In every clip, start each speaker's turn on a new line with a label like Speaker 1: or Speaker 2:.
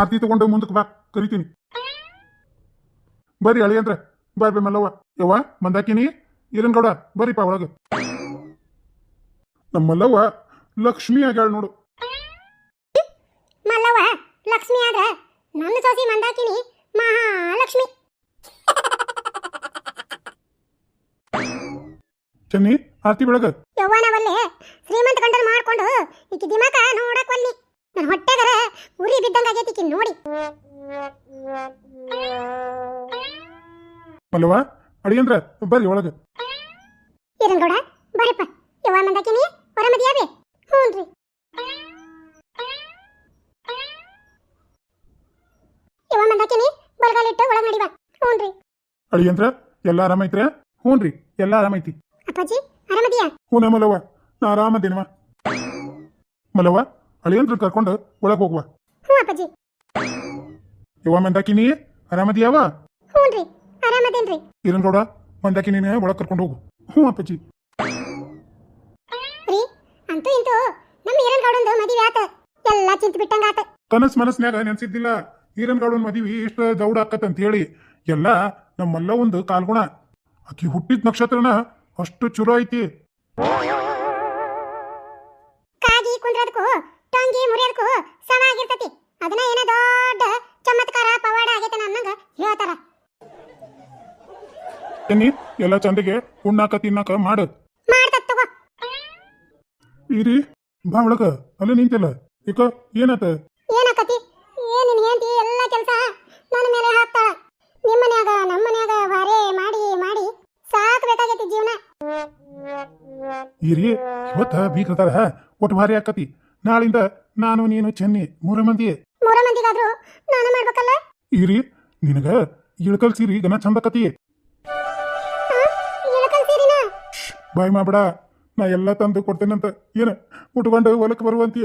Speaker 1: ಆರ್ತಿ ತಗೊಂಡು ಮುಂದಕ್ಕೆ ಬಾ ಕರಿತೀನಿ. ಬರ್ರಿ ಅಳಿ ಅಂದ್ರ. ಬರ್ರಿ ಮಲ್ಲವ್ವ. ಯವ್ವ ಮಂದಾಕಿನಿ? ಈರನ್ಗೌಡ ಬರ್ರಿಪ್ಪ ಒಳಗ. ನಮ್ಮ ಮಲ್ಲವ್ವ ಲಕ್ಷ್ಮಿ ಆಗ್ಯಾಳ ನೋಡು.
Speaker 2: ಮಲ್ಲವ್ವ ಲಕ್ಷ್ಮಿ ಆದ್ರ ನನ್ನ ಸೊಸಿ ಮಂದಾಕಿನಿ ಮಹಾಲಕ್ಷ್ಮಿ.
Speaker 1: ಚೆನ್ನಿ ಆರ್ತಿ ಬೆಳಗ.
Speaker 2: ಯವ್ವನವಲ್ಲೇ ಶ್ರೀಮಂತ ಗಂಡನ್ ಮಾಡ್ಕೊಂಡು ಈಕಿ ದಿಮಾಕ ನೋಡಕ್ ಒಲ್ಲಿ ಆಗೈತಿ ನೋಡಿ.
Speaker 1: ಮಲ್ಲವ್ವ ಅಡಿ ಅಂದ್ರ ಬರ್ರಿ ಒಳಗ.
Speaker 2: ಇರಂಗೌಡ ಬರಪ್ಪ. ಯವ್ವ ಮಂದಾಕಿನಿ ಹೊರಮದಿಯಾವೆ. ಹ್ಞೂನ್ರಿ ಯವ್ವ ಮಂದಾಕಿನಿ ಬಲಗಾಲಿಟ್ಟು ಒಳಗ ನಡಿವ ಹ್ಞೂನ್ರಿ
Speaker 1: ಅಳಿ ಅಂದ್ರ ಎಲ್ಲ ಆರಾಮೈತ್ರ ಹ್ಞೂನ್ರಿ ಎಲ್ಲ ಆರಾಮೈತಿ
Speaker 2: ಅಪ್ಪಾಜಿ ಆರಾಮದಿಯಾ?
Speaker 1: ಹ್ಞೂ ಮಲವ್ವ ನಾ ಆರಾಮದೇನವ ಮಲವ್ವ ಅಳಿಯಂತ್ರ ಕರ್ಕೊಂಡು ಒಳಗೆ ಹೋಗುವ.
Speaker 2: ಅಪ್ಪಾಜಿ.
Speaker 1: ಯವ್ವ ಮಂದಾಕಿನಿ ಆರಾಮದಿಯಾವ
Speaker 2: ಹ್ಞೂನ್ರಿ ಆರಾಮದೇನ್ರಿ.
Speaker 1: ಈರನ್ಗೌಡ ಮಂದಾಕಿನಿ ಒಳಗೆ ಕರ್ಕೊಂಡು ಹೋಗು. ಹ್ಞೂ ಅಪ್ಪಾಜಿ.
Speaker 2: ರೀ ಅಂತೂ ಇಂತೂ ನಮ್ಮ ಈರನ್ಗೌಡಂದು ಮದುವೆ ಆತ. ಎಲ್ಲ ಚಿಂತ ಬಿಟ್ಟಂಗ ಆತ.
Speaker 1: ಕನಸ್ ಮನಸ್ನ್ಯಾಗ ನೆನ್ಸಿದ್ದಿಲ್ಲ. ಈರನ್ಗೌಡನ್ ಮದುವೆ ಇಷ್ಟ ದೌಡ ಆಕತ್ತಂತ ಹೇಳಿ ಎಲ್ಲ ನಮ್ಮಲ್ಲ ಒಂದು ಕಾಲ್ಗುಣ. ಆಕಿ ಹುಟ್ಟಿದ ನಕ್ಷತ್ರನ ಅಷ್ಟು ಚಲೋ ಐತಿ.
Speaker 2: ಕಾಗಿ ಕುಂದ್ರದಕ್ಕೂ ಟೊಂಗಿ ಮುರಿಯೋದಕ್ಕೂ ಸಮ ಆಗಿರ್ತತಿ. ಅದನ್ನ ಏನೋ ದೊಡ್ಡ ಚಮತ್ಕಾರ ಪವಾಡ ಆಗೈತೆ ಅನ್ನಂಗ ಹೇಳ್ತಾರ.
Speaker 1: ಎನ್ನಿ ಎಲ್ಲ ಚಂದಿಗೆ ಉಣ್ಣಾಕ ತಿನ್ನಾಕ ಮಾಡು.
Speaker 2: ಮಾಡ್ತತ್ ತಗೋ.
Speaker 1: ಇರಿ ಬಾ ಒಳಗ. ಅಲ್ಲೇ ನಿಂತಿಲ್ಲ. ಈಗ ಏನಾತ?
Speaker 2: ಏನಕತಿ? ಏನ್ ನಿನ್ ಹೆಂಡತಿ? ಎಲ್ಲ ಕೆಲಸ ನನ್ನ ಮೇಲೆ ಹಾಕ್ತಾಳ. ನಿಮ್ಮ ಮನ್ಯಾಗ ನಮ್ಮ ಮನ್ಯಾಗ ಬಾರೆ ಮಾಡಿ ಮಾಡಿ ಸಾಕ್ಬೇಕಾಗೈತಿ ಜೀವನ.
Speaker 1: ಇರಿ ಇವತ್ತ ಬೀಗ್ರದಾರ ಒಟ್ಟು ಭಾರಿ ಆಕತಿ. ನಾಳಿಂದ ನಾನು ನೀನು ಚೆನ್ನಿ ಮೂರ ಮಂದಿ.
Speaker 2: ಮೂರ ಮಂದಿಗಾದ್ರೂ ನಾನು ಮಾಡ್ಬೇಕಲ್ಲ?
Speaker 1: ಇರಿ ನಿನಗ ಇಳಕಲ್ ಸೀರಿ ಗನ ಚಂದಕತಿ
Speaker 2: ಇಳಕಲ್ ಸೀರಿನ?
Speaker 1: ಬಾಯ್ ಮಾಡ್ಬೇಡ. ನಾ ಎಲ್ಲ ತಂದು ಕೊಡ್ತೇನಂತ. ಏನ ಉಟ್ಕೊಂಡು ಹೊಲಕ್ಕೆ ಬರುವಂತಿ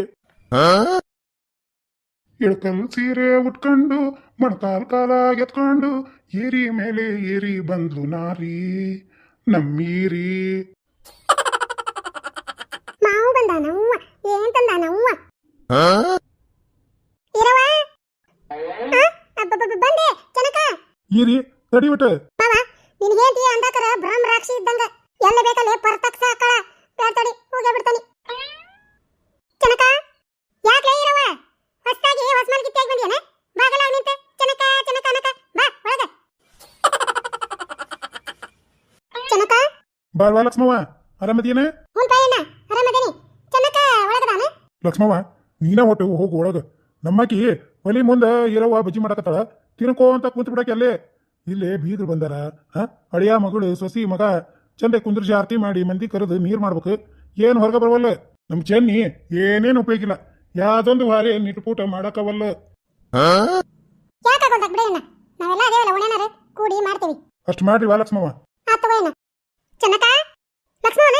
Speaker 1: ಇಳಕಲ್ ಸೀರೆ ಉಟ್ಕೊಂಡು ಮಣತಾಲ್ ಕಾಲ ಎತ್ಕೊಂಡು ಏರಿ ಮೇಲೆ ಏರಿ ಬಂದ್ಲು ನಾರಿ. ನಮ್ಮೀರಿ.
Speaker 2: ಮಾವು ಬಂದ ನವ್ವ ಏನ್ ತಂದ ನವ್ವ ಇರವ ಆ? ಅಬ್ಬಬ್ಬಬ್ಬ, ಬಂದೆ ಜನಕ
Speaker 1: ಈರಿ ತಡಿಬಿಟ್ಟು
Speaker 2: ಮಾವ ನಿನ್ ಅಂದಾಕರ ಬ್ರಹ್ಮ ರಾಕ್ಷಿ ಇದ್ದಂಗ. ಎಲ್ಲ ಬೇಕಲ್ಲ ಪರ್ತಕ್ ಸಾಕಳ. ಬೇಡ್ತಾಡಿ ಹೋಗೇ ಬಿಡ್ತಾನಿ. ಚನಕ ಯಾಕೆ ಇರವ? ಹೊಸ್ದಾಗಿ ಹೊಸ ಮನೆ ಕಿತ್ತಾಗಿ ಬಂದಿಯನ ಬಾಗಲಾಗ ನಿಂತ. ಚನಕ ಜನಕ ಅನಕ ಬಾ ಒಳಗ. ಜನಕ
Speaker 1: ಬಾಳ್ವಾ ಲಕ್ಷ್ಮವ್ವ? ಆರಾಮದಿಯನ?
Speaker 2: ಹುನ್ ಪಾಯಣ್ಣ ಆರಾಮದೇನಿ. ಒಳಗದಾನ
Speaker 1: ಲಕ್ಷ್ಮವ್ವ ನೀನ ಒಟ್ಟು ಹೋಗು ಒಳಗ. ನಮ್ಮಕಿ ಒಲಿ ಮುಂದೆ ಇರವ್ವ ಬಜ್ಜಿ ಮಾಡಕತ್ತಾಳ. ತಿನ್ಕೋ ಅಂತ ಕುಂತ ಬಿಡಕ್ಕೆ ಅಲ್ಲೇ. ಇಲ್ಲೇ ಬೀಗರು ಬಂದಾರ. ಹ? ಅಳಿಯ ಮಗಳು ಸೊಸಿ ಮಗ ಚಂದ ಕುಂದ್ರಿಸಿ ಆರತಿ ಮಾಡಿ ಮಂದಿ ಕರೆದು ನೀರು ಮಾಡ್ಬೇಕು. ಏನು ಹೊರಗೆ ಬರವಲ್ಲ? ನಮ್ಮ ಚೆನ್ನಿ ಏನೇನು ಉಪಯೋಗಿಲ್ಲ. ಯಾವ್ದೊಂದು ವಾರಿ ನಿಟ್ಪೂಟ ಮಾಡಕವಲ್ಲ.
Speaker 2: ಅಷ್ಟು ಬಿಡಣ್ಣ ನಾವೆಲ್ಲ ಅದೇವಲ್ಲ ಒಣನಾರ ಕೂಡಿ ಮಾಡ್ತೀವಿ.
Speaker 1: ಅಷ್ಟ್ ಮಾಡ್ರಿ ವಾ ಲಕ್ಷ್ಮವ್ವ.
Speaker 2: ಆತವಯ್ಯನ ಚನ್ನಕ ಲಕ್ಷ್ಮವನ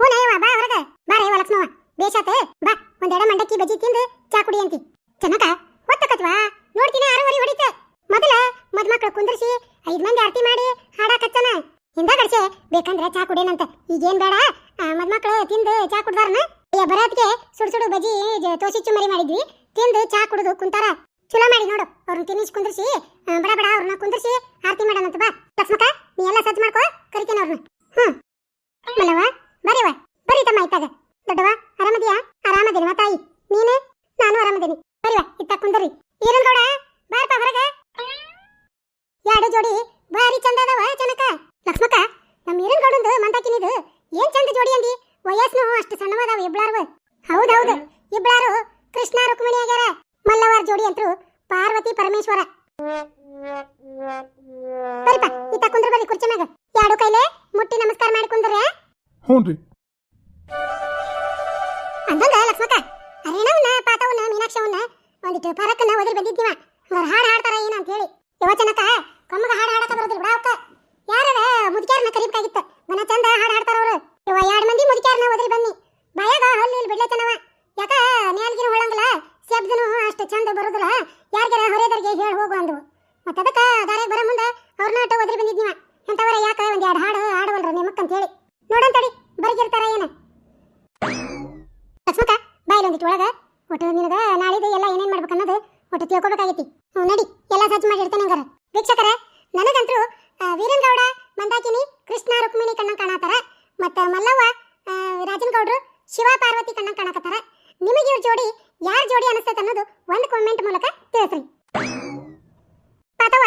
Speaker 2: ಹೂನಯ್ಯವ ಬಾ ಹೊರಗ. ಬಾ ರೇವ ಲಕ್ಷ್ಮವ ಬೇಷಾತ ಬಾ. ಒಂದೆರಡ ಮಂಡಕ್ಕಿ ಬಜ್ಜಿ ತಿಂದು ಚಾ ಕುಡಿ ಅಂತಿ. ಚನ್ನಕ ಹೊತ್ತಕತ್ವಾ ನೋಡ್ತೀನಿ ಆರೂವರೆ ಹೊಡಿತ ಮೊದಲ ಮದ್ಮಕ್ಳು ಕುಂದ್ರಿಸಿ ಐದ್ ಮಂದಿ ಆರತಿ ಮಾಡಿ ಹಾಡಾಕತ್ತನ ಹಿಂದ ಗಡ್ಸೆ, ಬೇಕಂದ್ರೆ ಚಾ ಕುಡೇನಂತ. ಈಗೇನ್ ಬೇಡ ಮದ್ಮಕ್ಳು ತಿಂದು ಚಾ ಕುಡ್ದಾರನ. ಬರೋದ್ಗೆ ಸುಡು ಸುಡು ಬಜಿ ತೋಸಿ ಚುಮರಿ ಮಾಡಿದ್ವಿ. ತಿಂದು ಚಾ ಕುಡಿದು ಕುಂತಾರ. ಚಲೋ ಮಾಡಿ ನೋಡು ಅವ್ರನ್ನ ತಿನ್ನಿಸಿ ಕುಂದ್ರಿಸಿ ಬಡ ಬಡ ಅವ್ರನ್ನ ಕುಂದ್ರಿಸಿ ಆರತಿ ಮಾಡೋಣಂತ ಬಾ ಲಕ್ಷ್ಮಕ ನೀ ಎಲ್ಲ ಸಜ್ಜು ಮಾಡ್ಕೋ ಕರಿತೇನೆ ಅವ್ರನ್ನ ಹ್ಮ್ ಮಲ್ಲವ ಬರೀವ ಬರೀ ತಮ್ಮ ಇತ್ತಾಗ ದೊಡ್ಡವ ಆರಾಮದಿಯಾ ಆರಾಮದೇನವ ತಾಯಿ ನೀನು ನಾನು ಆರಾಮದೇನಿ ಬರೀವ ಇತ್ತ ಕುಂದರಿ ಈರನ್ಗೌಡ ಬಾರಪ್ಪ ಹೊರಗ ಎರಡು ಜೋಡಿ ಭಾರಿ ಚಂದ ಅದಾವ ಜನಕ ಲಕ್ಷ್ಮಕ್ಕ ನಮ್ಮ ಈರನ್ಗೌಡಂದು ನೀದು ಏನ್ ಚಂದ ಜೋಡಿ ಅಂದಿ? ವಯಸ್ಸು ಅಷ್ಟು ಸಣ್ಣವದಾವ ಇಬ್ಳಾರ್ವ. ಹೌದೌದು ಇಬ್ಳಾರು ಕೃಷ್ಣ ರುಕ್ಮಿಣಿ ಆಗ್ಯಾರ. ಮಲ್ಲವಾರ್ ಜೋಡಿ ಅಂತರು ಪಾರ್ವತಿ ಪರಮೇಶ್ವರ. ಬರಿಪ ಇತ್ತ ಕುಂದ್ರ ಬರಿ ಕುರ್ಚಿ ಮ್ಯಾಗ. ಎರಡು ಕೈಲೆ? ಮುಟ್ಟಿ ನಮಸ್ಕಾರ ಮಾಡಿ ಕುಂದ್ರೆ
Speaker 1: ಹ್ಞೂನ್ರಿ
Speaker 2: ಅಂದಂಗ ಲಕ್ಷ್ಮಕ್ಕ ಅರೇನವನ್ನ ಪಾತವನ್ನ ಮೀನಾಕ್ಷವನ್ನ ಒಂದಿಟ್ಟು ಪರಕ್ಕನ್ನ ಒದರಿ ಬಂದಿದ್ದೀವ. ಅವ್ರ ಹಾಡು ಹಾಡ್ತಾರ ಏನ ಅಂತ ಹೇಳಿ ಯುವಚನಕ ಕಮ್ಮಗ ಹಾಡು ಹಾಡಕ ಬರೋದಿಲ್ಲ ಬಿಡ ಅವಕ್ಕ ಮುದುಕ್ಯಾರನ್ನ ಕರಿಬೇಕಾಗಿತ್ತು. ಮನ ಚಂದ ಹಾಡು ಹಾಡ್ತಾರ ಅವರು. ಇವ ಎರಡು ಮಂದಿ ಮುದುಕ್ಯಾರನ್ನ ಒದರಿ ಬನ್ನಿ. ಬಾಯಾಗ ಹಲ್ಲು ಇಲ್ಲಿ ಬಿಡ್ಲೇತನವ ಯಾಕ ನೇಲ್ಗಿನ ಹೊಳಂಗಿಲ್ಲ? ಶಬ್ದನು ಅಷ್ಟು ಚಂದ ಬರೋದಿಲ್ಲ. ಯಾರಿಗಾರ ಹೊರೆದರಿಗೆ ಹೇಳಿ ಹೋಗು ಅಂದವು. ಮತ್ತೆ ಅದಕ್ಕೆ ದಾರ್ಯಾಗ ಬರೋ ಮುಂದೆ ಅವ್ರನ್ನ ನಾಟ ಒದರಿ ಬಂದಿದ್ದೀವ ಎಂಥವರ ಯಾಕ ಒಂದು ಎರಡು ಹಾಡು ಹಾಡವಲ್ರ ಅಂತ ಹೇಳಿ. ನೋಡಂತಡಿ ಬರಿಗಿರ್ತಾರ ಏನ? ಲಕ್ಷ್ಮಕ ಬಾಯಿಲೊಂದಿಟ್ಟು ಒಳಗ ಒಟ್ಟು ನಿನಗ ನಾಳಿದು ಎಲ್ಲ ಏನೇನ್ ಮಾಡ್ಬೇಕು ಅನ್ನೋದು ಒಟ್ಟು ತಿಳ್ಕೊಬೇಕಾಗೈತಿ. ನಡಿ ಎಲ್ಲ ಸಜ್ಜು ಮಾಡಿ ಇಡ್ತೇನೆ ಹಂಗಾರ. ವೀಕ್ಷಕರ ನನಗಂತೂ ಆ, ವೀರನ್ ಗೌಡ ಮಂದಾಕಿನಿ ಕೃಷ್ಣ ರುಕ್ಮಿಣಿ ಕಣ್ಣ ಕಾಣತಾರ. ಮತ್ತ ಮಲ್ಲವ್ವ ರಾಜನ್ ಗೌಡ್ರು ಶಿವ ಪಾರ್ವತಿ ಕಣ್ಣ ಕಾಣಕತ್ತಾರ. ನಿಮಗೆ ಇವ್ರ ಜೋಡಿ ಯಾರ ಜೋಡಿ ಅನಿಸ್ತೈತೆ ಅನ್ನೋದು ಒಂದು ಕಾಮೆಂಟ್ ಮೂಲಕ ತಿಳಿಸ್ರಿ. ಪಾತವ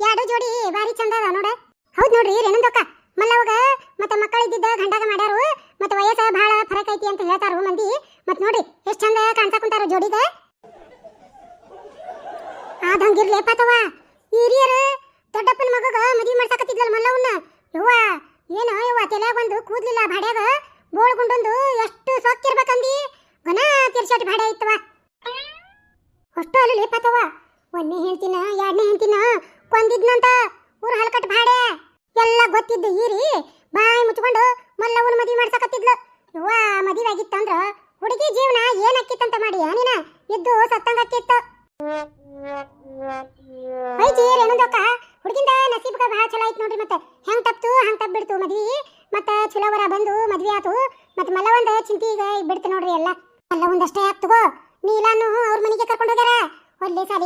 Speaker 2: ಎರಡು ಜೋಡಿ ಭಾರಿ ಚಂದ ಅದ ನೋಡ. ಹೌದ್ ನೋಡ್ರಿ ರೇಣುಂದಕ್ಕ ಮಲ್ಲವ್ಗ ಮತ್ತೆ ಮಕ್ಕಳು ಇದ್ದಿದ್ದ ಗಂಡಾಗ ಮಾಡ್ಯಾರು. ಮತ್ತೆ ವಯಸ್ಸ ಬಹಳ ಫರಕ್ ಐತಿ ಅಂತ ಹೇಳ್ತಾರು ಮಂದಿ. ಮತ್ ನೋಡಿ ಎಷ್ಟ್ ಚಂದ ಕಾಣ್ತಾ ಕುಂತಾರ ಜೋಡಿಗ. ಆದಂಗಿರ್ಲಿ ಪಾತವ ಹಿರಿಯರು ದೊಡ್ಡಪ್ಪನ ಮಗಗ ಮದ್ವಿ ಮಾಡ್ಸಕತ್ತಿದ್ಲಲ್ಲ ಮಲ್ಲವನ್ನ ಯವ್ವ ಏನೋ ಯವ್ವ ತಲ್ಯಾಗ ಒಂದು ಕೂದ್ಲಿಲ್ಲ ಭಾಡ್ಯಾಗ ಬೋಳ್ಗುಂಡೊಂದು ಎಷ್ಟು ಸೊಕ್ಕಿರ್ಬೇಕಂದಿ? ಗನ ತಿರ್ಸಟ್ ಭಾಡ್ಯ ಇತ್ತವ. ಅಷ್ಟು ಅಲ್ಲಿ ಪಾತವ. ಒಂದೇ ಹೇಳ್ತೀನ ಎರಡನೇ ಹೇಳ್ತೀನ ಕೊಂದಿದ್ನಂತ ಊರು ಹಲ್ಕಟ್ ಭಾಡೆ ಎಲ್ಲ ಗೊತ್ತಿದ್ದು ಈರಿ ಬಾಯಿ ಮುಚ್ಕೊಂಡು ಮಲ್ಲವನ ಮದುವೆ ಮಾಡ್ಸಕತ್ತಿದ್ಲು. ಯವ್ವ ಮದುವೆ ಆಗಿತ್ತಂದ್ರ ಹುಡುಗಿ ಜೀವನ ಏನಾಕಿತ್ತಂತ ಮಾಡಿ ನೀನ? ಇದ್ದು ಸತ್ತಂಗಾಕಿತ್ತು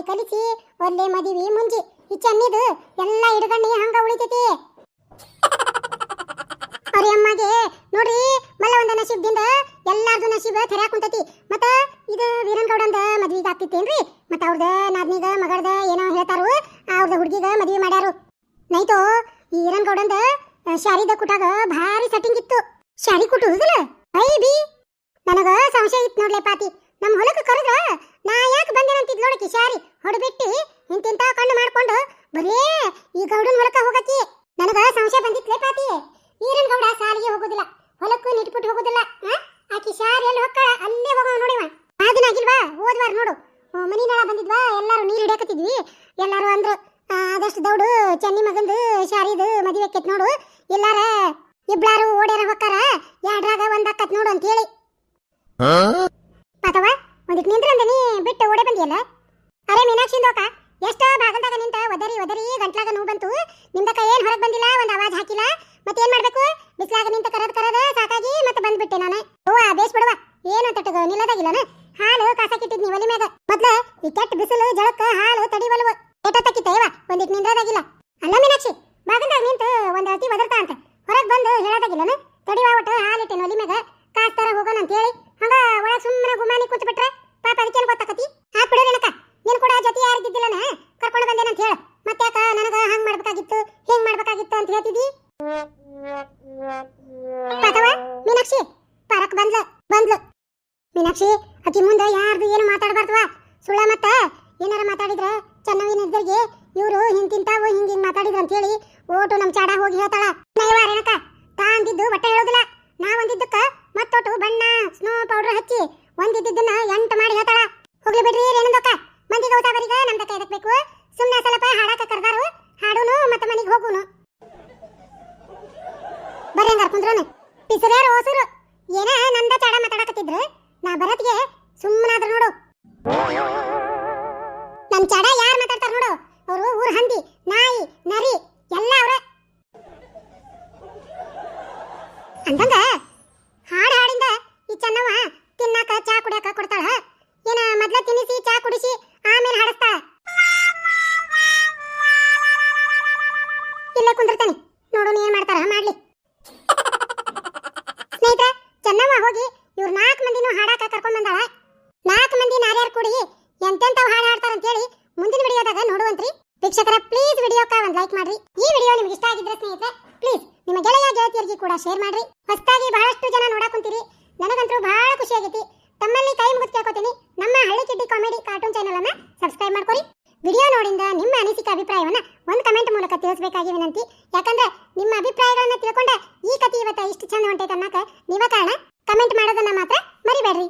Speaker 2: ಕಲಿಸಿ ಒಂದೇ ಮದಿವಿ ಮುಂಜಿ. ಈ ಚೆನ್ನಿದು ಎಲ್ಲ ಹಿಡ್ಗಣ್ಣಿ ಹಂಗ ಉಳಿತೈತಿ. ಅವ್ರ ಅಮ್ಮಗೆ, ನೋಡ್ರಿ ಮಲ್ಲವಂದ ನಸೀಬ್ದಿಂದ ಎಲ್ಲಾರ್ದು ನಶೀಬ ತೆರ್ಯಾಕ್ ಕುಂತೈತಿ. ಮತ್ತ ಇದು ವೀರನ್ ಗೌಡಂದ ಮದ್ವಿಗೆ ಆಗ್ತಿತ್ತೇನ್ರಿ? ಮತ್ತ ಅವ್ರದ ನಾದ್ನಿಗ, ಮಗಳ್ದ ಏನೋ ಹೇಳ್ತಾರು, ಅವ್ರದ ಹುಡುಗಿಗ ಮದ್ವಿ ಮಾಡ್ಯಾರು. ನೈತೋ, ಈ ವೀರನ್ ಗೌಡಂದ ಶಾರಿದ ಕುಟಾಗ ಭಾರಿ ಸೆಟ್ಟಿಂಗ್ ಇತ್ತು. ಶಾರಿ ಕುಟುದಿಲ್ಲ? I B. ನನಗ ಸಂಶಯ ಇತ್ತು ನೋಡ್ಲೆ ಪಾತಿ. ನಮ್ಮ ಹೊಲಕ್ಕೆ ಕರೆದ್ರ ನಾ ಯಾಕೆ ಬಂದೇನಂತಿದ್ ನೋಡಕಿ ಶಾರಿ ಹೊಡೆಬಿಟ್ಟು ಇಂತಿಂತ ಕಣ್ಣು ಮಾಡ್ಕೊಂಡು ಬರೇ ಈ ಗೌಡನ ಹೊಲಕ್ಕೆ ಹೋಗಕಿ ನನಗ ಸಂಶಯ ಬಂದಿತ್ಲೆ ಪಾತಿ. ಈರನ್ ಗೌಡ ಸಾಲಿಗೆ ಹೋಗೋದಿಲ್ಲ. ಹೊಲಕ್ಕೂ ನಿಟ್ಬಿಟ್ಟು ಹೋಗೋದಿಲ್ಲ. ಆ? ಆಕಿ ಶಾರಿ ಎಲ್ಲಿ ಹೊಕ್ಕ ಅಲ್ಲೇ ಹೋಗವ ನೋಡಿವ. ಆಗಿಲ್ವಾ? ಹೋದ್ವಾರ ನೋಡು. ಆ, ಮನಿ ನಾಳ ಬಂದಿದ್ವಾ? ಎಲ್ಲಾರು ನೀರು ಹಿಡಿಯಕತ್ತಿದ್ವಿ. ಎಲ್ಲಾರು ಅಂದ್ರು ಆ, ಆದಷ್ಟು ದೌಡು ಚೆನ್ನಿ ಮಗಂದು ಶಾರಿದು ಮದುವೆ ಕೆತ್ ನೋಡು. ಎಲ್ಲಾರ ಇಬ್ಳಾರು ಓಡ್ಯಾರ ಹೊಕ್ಕಾರ. ಎರಡ್ರಾಗ ಒಂದ್ ಆಕತ್ ನೋಡು ಅಂತ ಹೇಳಿ ಪಾತವ ನಿಂದ್ರಂದ ನೀ ಬಿಟ್ಟು ಓಡೆ ಬಂದಿಯಲ್ಲ? ಅರೆ ಮೀನಾಕ್ಷಿ ದೋಕ ಎಷ್ಟೋ ಭಾಗದಾಗ ನಿಂತ ಒದರಿ ಒದರಿ ಗಂಟ್ಲಾಗ ನೋವು ಬಂತು. ನಿಮ್ದಕ್ಕ ಏನ್ ಹೊರಗೆ ಬಂದಿಲ್ಲ, ಒಂದ್ ಆವಾಜ್ ಹಾಕಿಲ್ಲ? ಮತ್ತೆ ಮತ್ತೇನ್ ಮಾಡ್ಬೇಕು? ಬಿಸ್ಲಾಗ ನಿಂತ ಕರದ್ ಕರದ ಸಾಕಾಗಿ ಮತ್ತೆ ಬಂದ್ಬಿಟ್ಟೆ ನಾನು. ಓ ಬೇಸ್ ಬಿಡುವ. ಏನು ತಟ್ಟಗ ನಿಲ್ಲದಾಗಿಲ್ಲನ? ಹಾಲು ಕಾಸಕ್ಕಿಟ್ಟಿದ್ನಿ ಒಲಿ ಮ್ಯಾಗ. ಮೊದ್ಲ ಈ ಕೆಟ್ಟ ಬಿಸಿಲು, ಜಳಕ, ಹಾಲು ತಡಿವಲ್ವ ತಕ್ಕಿತ್ತೇವ ಒಂದಿಟ್ ನಿಂದ್ರದಾಗಿಲ್ಲ. ಅಲ್ಲ ಮೀನಾಕ್ಷಿ ಬಾಗಂದಾಗ ನಿಂತು ಒಂದ್ ಅತಿ ಒದರ್ತಾ ಅಂತ. ಹೊರಗ್ ಬಂದು ಹೇಳದಾಗಿಲ್ಲನ? ತಡಿವಾ ಒಟ್ಟು ಹಾಲಿಟ್ಟೆ ಒಲಿ ಕಾಸ್ತಾರ ಹೋಗೋಣ ಅಂತ ಹೇಳಿ ಹಂಗ ಒಳಗ್ ಸುಮ್ಮನೆ ಗುಮಾನಿ ಕೂತ್ ಬಿಟ್ರೆ ಪಾಪ ಅದಕ್ಕೇನ್ ಗೊತ್ತಾಕತಿ? ಹಾಕ್ ಬಿಡು ರೇಣಕ ನೀನ್ ಕೂಡ ಜೊತೆ ಯಾರಿದ್ದಿಲ್ಲನ ಕರ್ಕೊಂಡು ಬಂದೇನ ಅಂತ ಹೇಳು. ಮತ್ತ್ಯಾಕ ನನಗ ಹಂಗ್ ಮಾಡ್ಬೇಕಾಗಿತ್ತು, ಹಿಂಗ್ ಮಾಡ್ಬೇಕಾಗಿತ್ತು ಅಂತ ಹೇಳ್ತಿದಿ? ಪಾತವ, ಮೀನಾಕ್ಷಿ, ಪರಕ್ ಬಂದ್ಲ, ಬಂದ್ಲು. ಮೀನಾಕ್ಷಿ ಆಕಿ ಮುಂದೆ ಯಾರ್ದು ಏನು ಮಾತಾಡಬಾರ್ದವ ಸುಳ್ಳ ಮತ್ತ ಏನಾರ ಮಾತಾಡಿದ್ರ ಚೆನ್ನವಿನ ನಿರ್ದರಿಗೆ ಇವರು ಹಿಂಗ್ ತಿಂತಾವು, ಹಿಂಗ್ ಹಿಂಗ್ ಮಾತಾಡಿದ್ರು ಅಂತ ಹೇಳಿ ಓಟು ನಮ್ ಚಾಡ ಹೋಗಿ ಹೇಳ್ತಾಳ. ನೈವ ರೇಣಕ ತಾ ಅಂದಿದ್ದು ಬಟ್ಟೆ ಹೇಳೋದಿಲ್ಲ. ನಾ ಒಂದಿದ್ದಕ್ಕ ಮತ್ತೊಟ್ಟು ಬಣ್ಣ ಸ್ನೋ ಪೌಡರ್ ಹಚ್ಚಿ ಒಂದಿದ್ದನ್ನ ಎಂಟು ಮಾಡಿ ಹೇಳ್ತಾಳ. ಹೋಗ್ಲಿ ಬಿಡ್ರಿ ರೇಣುದಕ್ಕ ಮಂದಿಗೆ ಊಟ ಬರೀಗ ನಮ್ದ ಎದಕ್ ಬೇಕು? ಸುಮ್ಮನೆ ಸ್ವಲ್ಪ ಹಾಡಕ ಕರ್ದಾರು. ಹಾಡುನು ಮತ್ತೆ ಮನೆಗೆ ಹೋಗುನು. ಬರ್ರಿ ಹಂಗಾರ ಕುಂದ್ರನು. ಪಿಸರ್ಯಾರು ಹೋಸರು ಏನ ನಂದ ಚಾಡ ಮಾತಾಡಕತ್ತಿದ್ರು. ನಾ ಬರತ್ಗೆ ಸುಮ್ಮನಾದ್ರು ನೋಡು. ನಮ್ ಚಾಡ ಯಾರು ಮಾತಾಡ್ತಾರ ನೋಡು. ಅವರು ಊರ್ ಹಂದಿ, ನಾಯಿ, ನರಿ, ಎಲ್ಲ ಅವ್ರ. ಅಂದಂಗ ಹಾಡ್ ಹಾಡಿಂದ ಈ ಚೆನ್ನವ್ವ ತಿನ್ನಾಕ ಚಾ ಕುಡಿಯಾಕ ಕೊಡ್ತಾಳ. ಏನ ಮೊದ್ಲ ತಿನ್ನಿಸಿ, ಚಾ ಕುಡಿಸಿ, ಆಮೇಲೆ ಹಾಡಿಸ್ತಾಳ. ಇಲ್ಲೇ ಕುಂದಿರ್ತಾನೆ. ನೋಡೋಣ ಏನ್ ಮಾಡ್ತಾರ, ಮಾಡ್ಲಿ. ಸ್ನೇಹಿತರೆ, ಚೆನ್ನವ್ವ ಹೋಗಿ ಇವ್ರ ನಾಲ್ಕು ಮಂದಿನೂ ಹಾಡಾಕ ಕರ್ಕೊಂಡ್ ಬಂದಾಳ. ನಾಲ್ಕು ಮಂದಿ ನಾರ್ಯಾರು ಕೂಡಿ ಎಂತೆಂತವ್ ಹಾಡು ಹಾಡ್ತಾರ ಅಂತೇಳಿ ಮುಂದಿನ ವಿಡಿಯೋದಾಗ ನೋಡುವಂತ್ರಿ. ವೀಕ್ಷಕರ ಪ್ಲೀಸ್ ವಿಡಿಯೋಕ್ಕ ಒಂದು ಲೈಕ್ ಮಾಡ್ರಿ. ಈ ವಿಡಿಯೋ ನಿಮ್ಗೆ ಇಷ್ಟ ಆಗಿದ್ರೆ ಸ್ನೇಹಿತರೆ ಪ್ಲೀಸ್ ನಿಮ್ಮ ಗೆಳೆಯ ಗೆಳತಿಯರಿಗೆ ಕೂಡ ಶೇರ್ ಮಾಡ್ರಿ. ತಿಳಿಸಬೇಕಾಗಿ ವಿನಂತಿ. ಯಾಕಂದ್ರೆ ನಿಮ್ಮ ಅಭಿಪ್ರಾಯಗಳನ್ನ ತಿಳ್ಕೊಂಡೆ ಈ ಕತೆ ಇವತ್ತ ಇಷ್ಟು ಚಂದ ಹೊಂಟೈತೆ ಅನ್ನಕ ನೀವ ಕಾರಣ ಕಮೆಂಟ್ ಮಾಡೋದನ್ನ ಮಾತ್ರ ಮರಿಬೇಡ್ರಿ.